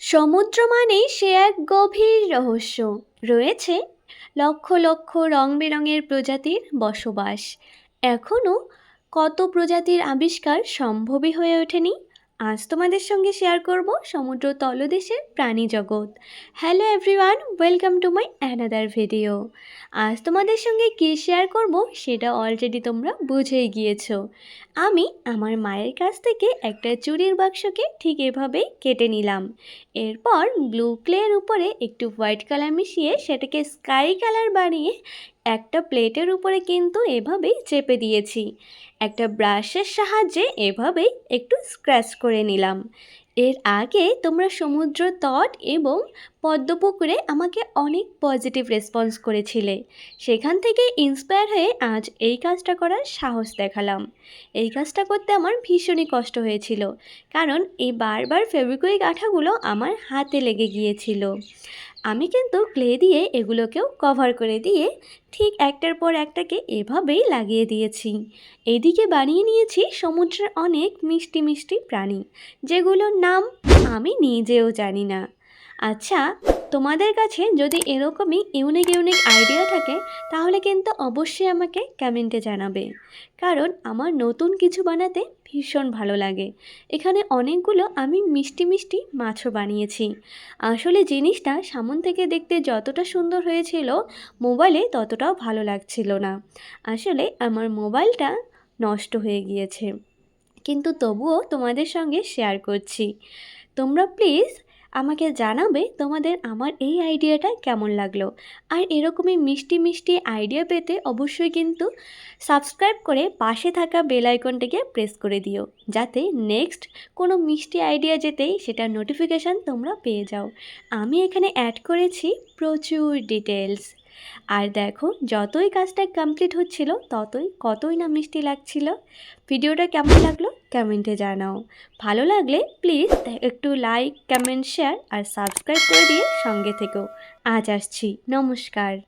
সমুদ্র মানেই সে এক গভীর রহস্য। রয়েছে লক্ষ লক্ষ রং বেরঙের প্রজাতির বসবাস। এখনও কত প্রজাতির আবিষ্কার সম্ভবই হয়ে ওঠেনি? আজ তোমাদের সঙ্গে শেয়ার করব সমুদ্র তলদেশের প্রাণী জগৎ। Hello everyone welcome to my another video আজ তোমাদের সঙ্গে কী শেয়ার করব সেটা অলরেডি তোমরা বুঝেই গিয়েছো। আমি আমার মায়ের কাছ থেকে একটা চুরির বাক্সকে ঠিক এভাবেই কেটে নিলাম। এরপর ব্লু ক্লের উপরে একটু হোয়াইট কালার মিশিয়ে সেটাকে স্কাই কালার বানিয়ে একটা প্লেটের উপরে কিন্তু এভাবেই চেপে দিয়েছি। একটা ব্রাশের সাহায্যে এভাবেই একটু স্ক্র্যাচ করে নিলাম। এর আগে তোমরা সমুদ্র তট এবং পদ্মপুকুরে আমাকে অনেক পজিটিভ রেসপন্স করেছিলে। সেখান থেকে ইন্সপায়ার হয়ে আজ এই কাজটা করার সাহস দেখালাম। এই কাজটা করতে আমার ভীষণই কষ্ট হয়েছিল, কারণ এই বারবার ফেব্রিকুইক আঠাগুলো আমার হাতে লেগে গিয়েছিল। আমি কিন্তু ক্লে দিয়ে এগুলোকেও কভার করে দিয়ে ঠিক একটার পর একটাকে এভাবেই লাগিয়ে দিয়েছি। এদিকে বানিয়ে নিয়েছি সমুদ্রের অনেক মিষ্টি মিষ্টি প্রাণী, যেগুলোর নাম আমি নিজেও জানি না। আচ্ছা তোমাদের কাছে যদি এরকমই ইউনিক ইউনিক আইডিয়া থাকে, তাহলে কিন্তু অবশ্যই আমাকে কমেন্টে জানাবে। কারণ আমার নতুন কিছু বানাতে ভীষণ ভালো লাগে। এখানে অনেকগুলো আমি মিষ্টি মিষ্টি মাছও বানিয়েছি। আসলে জিনিসটা সামন থেকে দেখতে যতটা সুন্দর হয়েছিল মোবাইলে ততটাও ভালো লাগছিল না। আসলে আমার মোবাইলটা নষ্ট হয়ে গিয়েছে। কিন্তু তবুও তোমাদের সঙ্গে শেয়ার করছি। তোমরা প্লিজ আমাকে জানাবে তোমাদের আমার এই আইডিয়াটা কেমন লাগল। আর এরকমই মিষ্টি মিষ্টি আইডিয়া পেতে অবশ্যই কিন্তু সাবস্ক্রাইব করে পাশে থাকা বেল আইকনটাকে প্রেস করে দিও, যাতে নেক্সট কোনো মিষ্টি আইডিয়া যেতেই সেটা নোটিফিকেশান তোমরা পেয়ে যাও। আমি এখানে অ্যাড করেছি প্রচুর ডিটেলস আর দেখো, যতই কাজটা কমপ্লিট হচ্ছিল, ততই কতই না মিষ্টি লাগছিল। ভিডিওটা কেমন লাগল? কমেন্টে জানাও। ভালো লাগলে প্লিজ একটু লাইক, কমেন্ট, শেয়ার আর সাবস্ক্রাইব করে দিয়ে সঙ্গে থেকো। আজ আসছি। নমস্কার।